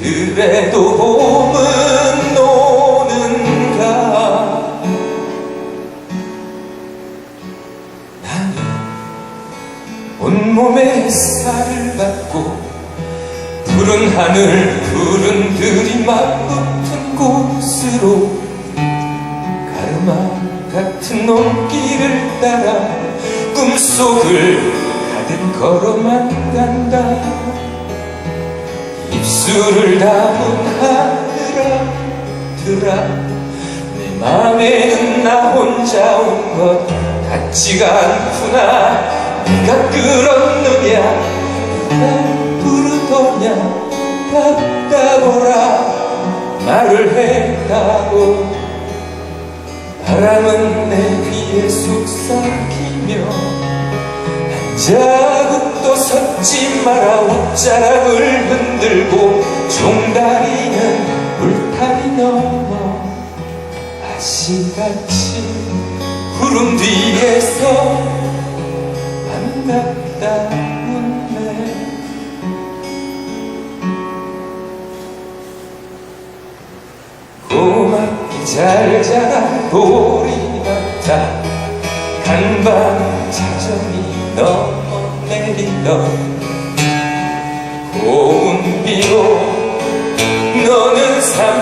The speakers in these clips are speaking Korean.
빼앗기더라도 봄은 오는가? 나는 온몸에 햇살을 받고 푸른 하늘 푸른 들이 맞붙은 곳으로 가르마 같은 눈길을 따라 꿈속을 가득 걸어만 간다 입술을 담은 하늘아들아 내 맘에는 나 혼자 온 것 같지가 않구나. 네가 끌었느냐 날 부르더냐. 답답하라. 말을 했다고. 바람은 내 귀에 속삭이며 한자 섰지 마라. 옷자락을 흔들고 종다리는 울타리 넘어 아시같이 구름 뒤에서 반갑다. 웃네. 고맙게 잘 자란 보리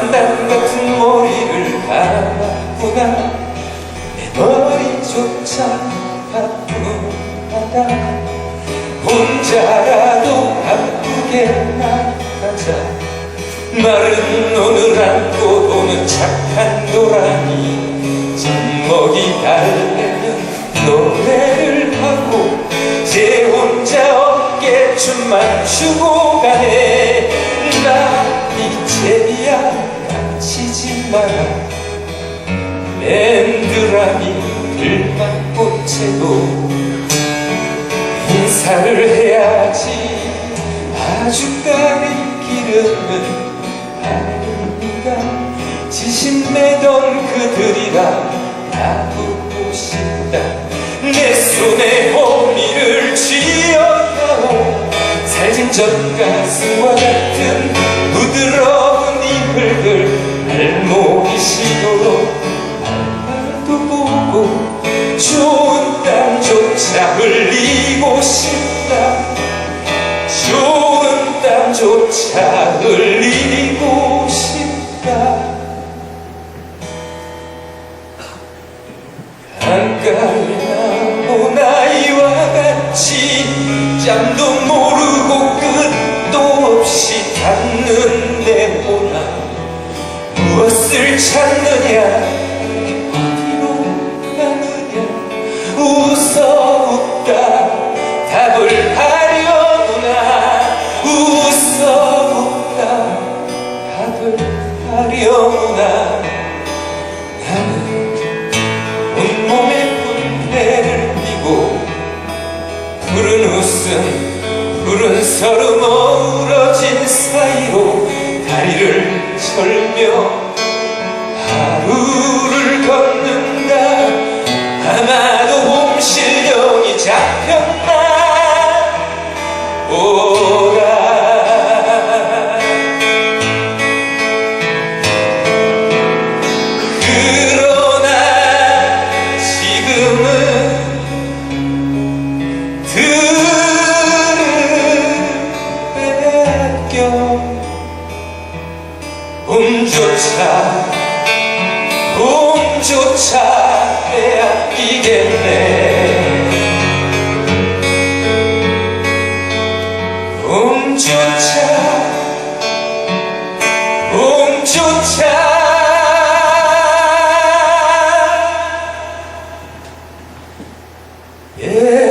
삼단 같은 머리를 감았구나 내 머리조차 아프하다 혼자라도 바쁘게 나가자. 마른 눈을 안고 도는 착한 젖먹이 맨드라미 들만 꽃에도 인사를 해야지. 아주까지 기름은 아닌가 지신내던 그들이라 나보고 싶다. 내 손에 호미를 쥐어다오 살진 젖 가슴과 같은 부드러운 이불들 발목 짬도 모르고 끝도 없이 닿는 내 모나 무엇을 찾느냐? 어디로 가느냐? 웃어 웃다 답을 하려구나 푸른 웃음 푸른 서름 어우러진 사이로 다리를 절며 하루 차 빼앗기겠네 봄조차 봄조차 Yeah.